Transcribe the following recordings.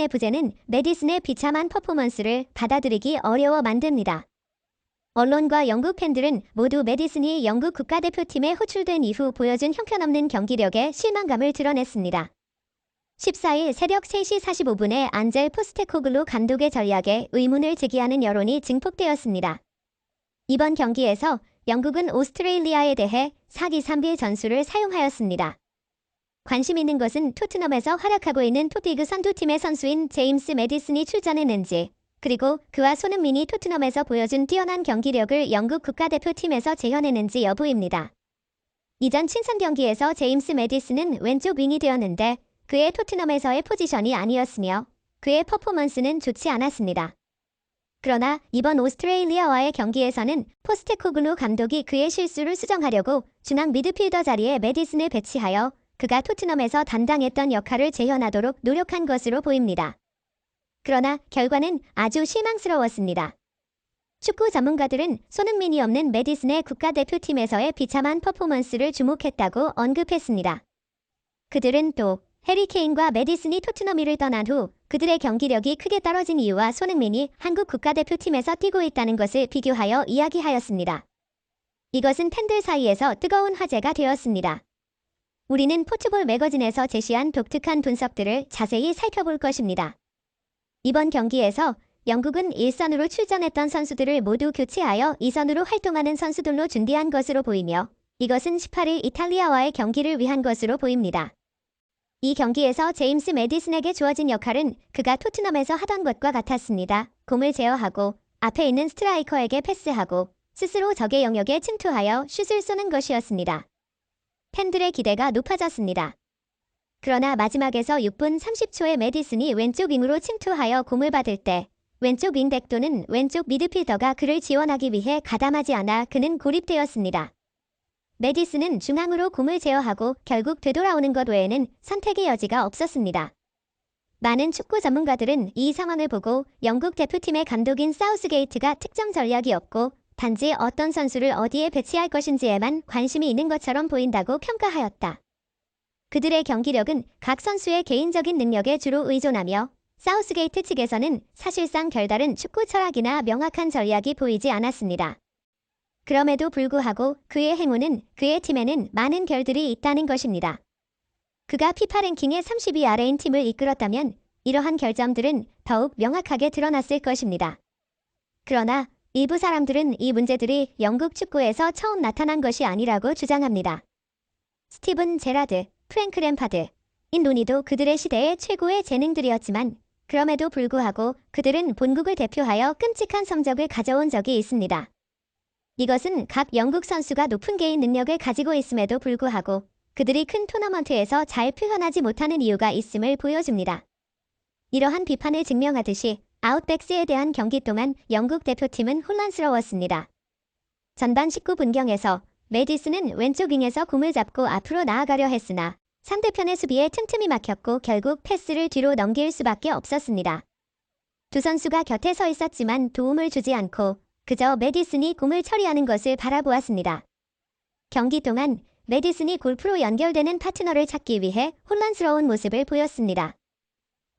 자신의 부재는 메디슨의 비참한 퍼포먼스를 받아들이기 어려워 만듭니다. 언론과 영국 팬들은 모두 메디슨이 영국 국가대표팀에 호출된 이후 보여준 형편없는 경기력에 실망감을 드러냈습니다. 14일 새벽 3시 45분에 안젤 포스테코글루 감독의 전략에 의문을 제기하는 여론이 증폭되었습니다. 이번 경기에서 영국은 오스트레일리아에 대해 4기 3비 전술을 사용하였습니다. 관심 있는 것은 토트넘에서 활약하고 있는 토피그 선두팀의 선수인 제임스 메디슨이 출전했는지, 그리고 그와 손흥민이 토트넘에서 보여준 뛰어난 경기력을 영국 국가대표팀에서 재현했는지 여부입니다. 이전 친선 경기에서 제임스 메디슨은 왼쪽 윙이 되었는데 그의 토트넘에서의 포지션이 아니었으며 그의 퍼포먼스는 좋지 않았습니다. 그러나 이번 오스트레일리아와의 경기에서는 포스테코글루 감독이 그의 실수를 수정하려고 중앙 미드필더 자리에 메디슨을 배치하여 그가 토트넘에서 담당했던 역할을 재현하도록 노력한 것으로 보입니다. 그러나 결과는 아주 실망스러웠습니다. 축구 전문가들은 손흥민이 없는 메디슨의 국가대표팀에서의 비참한 퍼포먼스를 주목했다고 언급했습니다. 그들은 또 해리 케인과 메디슨이 토트넘이를 떠난 후 그들의 경기력이 크게 떨어진 이유와 손흥민이 한국 국가대표팀에서 뛰고 있다는 것을 비교하여 이야기하였습니다. 이것은 팬들 사이에서 뜨거운 화제가 되었습니다. 우리는 포트볼 매거진에서 제시한 독특한 분석들을 자세히 살펴볼 것입니다. 이번 경기에서 영국은 1선으로 출전했던 선수들을 모두 교체하여 2선으로 활동하는 선수들로 준비한 것으로 보이며 이것은 18일 이탈리아와의 경기를 위한 것으로 보입니다. 이 경기에서 제임스 메디슨에게 주어진 역할은 그가 토트넘에서 하던 것과 같았습니다. 공을 제어하고 앞에 있는 스트라이커에게 패스하고 스스로 적의 영역에 침투하여 슛을 쏘는 것이었습니다. 팬들의 기대가 높아졌습니다. 그러나 마지막에서 6분 30초에 메디슨이 왼쪽 윙으로 침투하여 공을 받을 때 왼쪽 윙백 또는 왼쪽 미드필더가 그를 지원하기 위해 가담하지 않아 그는 고립되었습니다. 메디슨은 중앙으로 공을 제어하고 결국 되돌아오는 것 외에는 선택의 여지가 없었습니다. 많은 축구 전문가들은 이 상황을 보고 영국 대표팀의 감독인 사우스게이트가 특정 전략이 없고 단지 어떤 선수를 어디에 배치할 것인지에만 관심이 있는 것처럼 보인다고 평가하였다. 그들의 경기력은 각 선수의 개인적인 능력에 주로 의존하며 사우스게이트 측에서는 사실상 별다른 축구 철학이나 명확한 전략이 보이지 않았습니다. 그럼에도 불구하고 그의 행운은 그의 팀에는 많은 결들이 있다는 것입니다. 그가 피파 랭킹의 30위 아래인 팀을 이끌었다면 이러한 결점들은 더욱 명확하게 드러났을 것입니다. 그러나 일부 사람들은 이 문제들이 영국 축구에서 처음 나타난 것이 아니라고 주장합니다. 스티븐 제라드, 프랭크 램파드, 인도니도 그들의 시대의 최고의 재능들이었지만 그럼에도 불구하고 그들은 본국을 대표하여 끔찍한 성적을 가져온 적이 있습니다. 이것은 각 영국 선수가 높은 개인 능력을 가지고 있음에도 불구하고 그들이 큰 토너먼트에서 잘 표현하지 못하는 이유가 있음을 보여줍니다. 이러한 비판을 증명하듯이 아웃백스에 대한 경기 동안 영국 대표팀은 혼란스러웠습니다. 전반 19분경에서 메디슨은 왼쪽 윙에서 공을 잡고 앞으로 나아가려 했으나 상대편의 수비에 틈틈이 막혔고 결국 패스를 뒤로 넘길 수밖에 없었습니다. 두 선수가 곁에 서 있었지만 도움을 주지 않고 그저 메디슨이 공을 처리하는 것을 바라보았습니다. 경기 동안 메디슨이 골프로 연결되는 파트너를 찾기 위해 혼란스러운 모습을 보였습니다.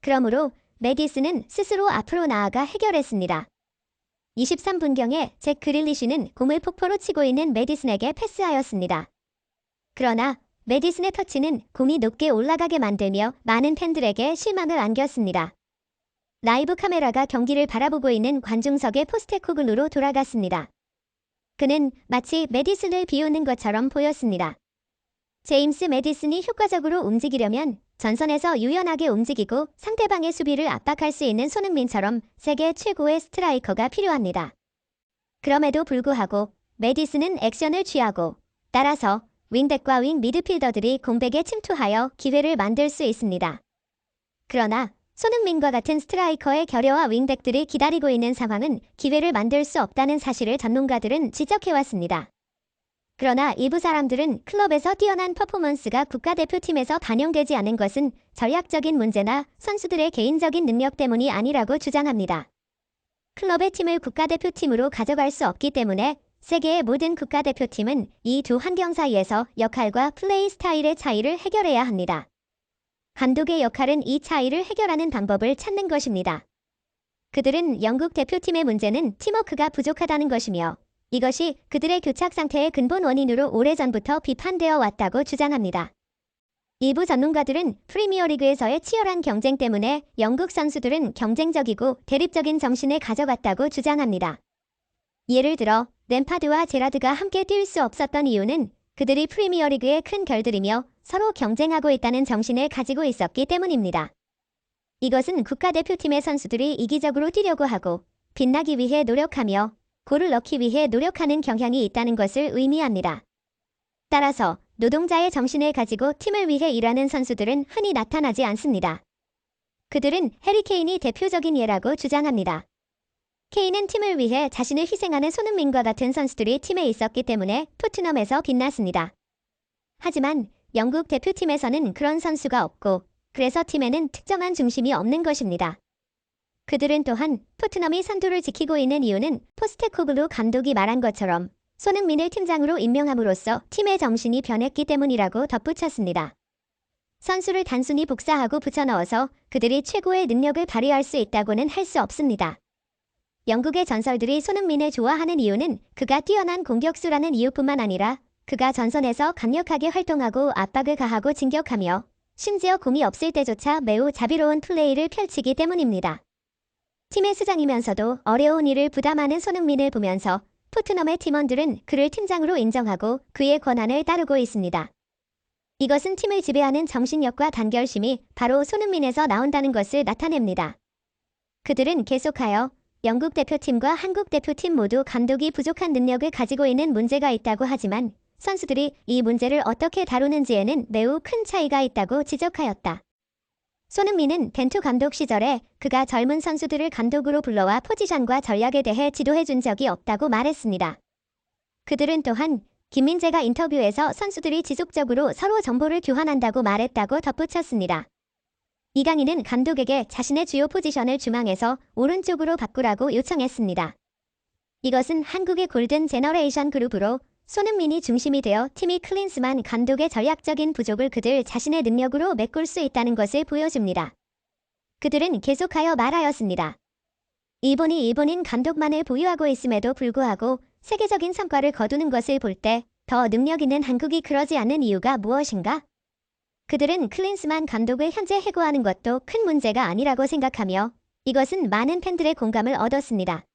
그러므로 메디슨은 스스로 앞으로 나아가 해결했습니다. 23분경에 잭 그릴리시는 공을 폭포로 치고 있는 메디슨에게 패스하였습니다. 그러나 메디슨의 터치는 공이 높게 올라가게 만들며 많은 팬들에게 실망을 안겼습니다. 라이브 카메라가 경기를 바라보고 있는 관중석의 포스테코글루로 돌아갔습니다. 그는 마치 메디슨을 비우는 것처럼 보였습니다. 제임스 메디슨이 효과적으로 움직이려면 전선에서 유연하게 움직이고 상대방의 수비를 압박할 수 있는 손흥민처럼 세계 최고의 스트라이커가 필요합니다. 그럼에도 불구하고 메디슨은 액션을 취하고 따라서 윙백과 윙 미드필더들이 공백에 침투하여 기회를 만들 수 있습니다. 그러나 손흥민과 같은 스트라이커의 결여와 윙백들이 기다리고 있는 상황은 기회를 만들 수 없다는 사실을 전문가들은 지적해왔습니다. 그러나 일부 사람들은 클럽에서 뛰어난 퍼포먼스가 국가대표팀에서 반영되지 않은 것은 전략적인 문제나 선수들의 개인적인 능력 때문이 아니라고 주장합니다. 클럽의 팀을 국가대표팀으로 가져갈 수 없기 때문에 세계의 모든 국가대표팀은 이 두 환경 사이에서 역할과 플레이 스타일의 차이를 해결해야 합니다. 감독의 역할은 이 차이를 해결하는 방법을 찾는 것입니다. 그들은 영국 대표팀의 문제는 팀워크가 부족하다는 것이며 이것이 그들의 교착 상태의 근본 원인으로 오래전부터 비판되어 왔다고 주장합니다. 일부 전문가들은 프리미어리그에서의 치열한 경쟁 때문에 영국 선수들은 경쟁적이고 대립적인 정신을 가져갔다고 주장합니다. 예를 들어 램파드와 제라드가 함께 뛸 수 없었던 이유는 그들이 프리미어리그의 큰 결들이며 서로 경쟁하고 있다는 정신을 가지고 있었기 때문입니다. 이것은 국가대표팀의 선수들이 이기적으로 뛰려고 하고 빛나기 위해 노력하며 골을 넣기 위해 노력하는 경향이 있다는 것을 의미합니다. 따라서 노동자의 정신을 가지고 팀을 위해 일하는 선수들은 흔히 나타나지 않습니다. 그들은 해리 케인이 대표적인 예라고 주장합니다. 케인은 팀을 위해 자신을 희생하는 손흥민과 같은 선수들이 팀에 있었기 때문에 토트넘에서 빛났습니다. 하지만 영국 대표팀에서는 그런 선수가 없고 그래서 팀에는 특정한 중심이 없는 것입니다. 그들은 또한 토트넘이 선두를 지키고 있는 이유는 포스테코글루 감독이 말한 것처럼 손흥민을 팀장으로 임명함으로써 팀의 정신이 변했기 때문이라고 덧붙였습니다. 선수를 단순히 복사하고 붙여넣어서 그들이 최고의 능력을 발휘할 수 있다고는 할 수 없습니다. 영국의 전설들이 손흥민을 좋아하는 이유는 그가 뛰어난 공격수라는 이유뿐만 아니라 그가 전선에서 강력하게 활동하고 압박을 가하고 진격하며 심지어 공이 없을 때조차 매우 자비로운 플레이를 펼치기 때문입니다. 팀의 수장이면서도 어려운 일을 부담하는 손흥민을 보면서 토트넘의 팀원들은 그를 팀장으로 인정하고 그의 권한을 따르고 있습니다. 이것은 팀을 지배하는 정신력과 단결심이 바로 손흥민에서 나온다는 것을 나타냅니다. 그들은 계속하여 영국 대표팀과 한국 대표팀 모두 감독이 부족한 능력을 가지고 있는 문제가 있다고 하지만 선수들이 이 문제를 어떻게 다루는지에는 매우 큰 차이가 있다고 지적하였다. 손흥민은 벤투 감독 시절에 그가 젊은 선수들을 감독으로 불러와 포지션과 전략에 대해 지도해 준 적이 없다고 말했습니다. 그들은 또한 김민재가 인터뷰에서 선수들이 지속적으로 서로 정보를 교환한다고 말했다고 덧붙였습니다. 이강인은 감독에게 자신의 주요 포지션을 중앙에서 오른쪽으로 바꾸라고 요청했습니다. 이것은 한국의 골든 제너레이션 그룹으로 손흥민이 중심이 되어 팀이 클린스만 감독의 전략적인 부족을 그들 자신의 능력으로 메꿀 수 있다는 것을 보여줍니다. 그들은 계속하여 말하였습니다. 일본이 일본인 감독만을 보유하고 있음에도 불구하고 세계적인 성과를 거두는 것을 볼 때 더 능력 있는 한국이 그러지 않는 이유가 무엇인가? 그들은 클린스만 감독을 현재 해고하는 것도 큰 문제가 아니라고 생각하며 이것은 많은 팬들의 공감을 얻었습니다.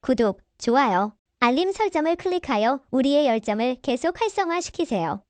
구독, 좋아요, 알림 설정을 클릭하여 우리의 열정을 계속 활성화시키세요.